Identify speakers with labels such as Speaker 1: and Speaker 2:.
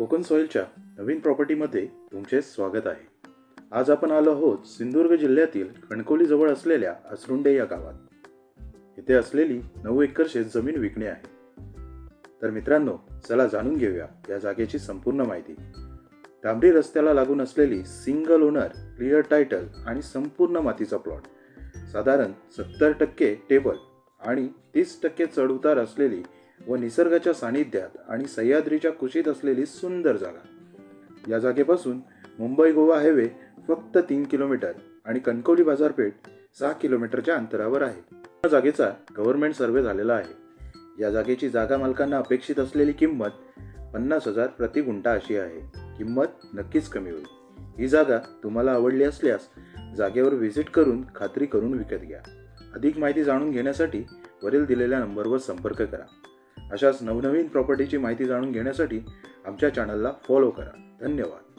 Speaker 1: कोकण सॉईलच्या नवीन प्रॉपर्टीमध्ये तुमचे स्वागत आहे. आज आपण आलो आहोत सिंधुदुर्ग जिल्ह्यातील कणकोलीजवळ असलेल्या असरुंडे या गावात. इथे असलेली नऊ एकर शेतजमीन विकणे आहे. तर मित्रांनो चला जाणून घेऊया या जागेची संपूर्ण माहिती. डांबरी रस्त्याला लागून असलेली सिंगल ओनर क्लिअर टायटल आणि संपूर्ण मातीचा प्लॉट साधारण सत्तर टक्के टेबल आणि तीस टक्के चढउतार असलेली व निसर्गाच्या सानिध्यात आणि सह्याद्रीच्या कुशीत असलेली सुंदर जागा. या जागेपासून मुंबई गोवा हायवे फक्त तीन किलोमीटर आणि कणकवली बाजारपेठ सहा किलोमीटरच्या अंतरावर आहे. या जागेचा गव्हर्नमेंट सर्वे झालेला आहे. या जागेची जागा मालकांना अपेक्षित असलेली किंमत पन्नास हजार प्रति गुंठा अशी आहे. किंमत नक्कीच कमी होईल. ही जागा तुम्हाला आवडली असल्यास जागेवर व्हिजिट करून खात्री करून विकत घ्या. अधिक माहिती जाणून घेण्यासाठी वरील दिलेल्या नंबरवर संपर्क करा. अशाच नवनवीन प्रॉपर्टीची माहिती जाणून घेण्यासाठी आमच्या चॅनलला फॉलो करा. धन्यवाद.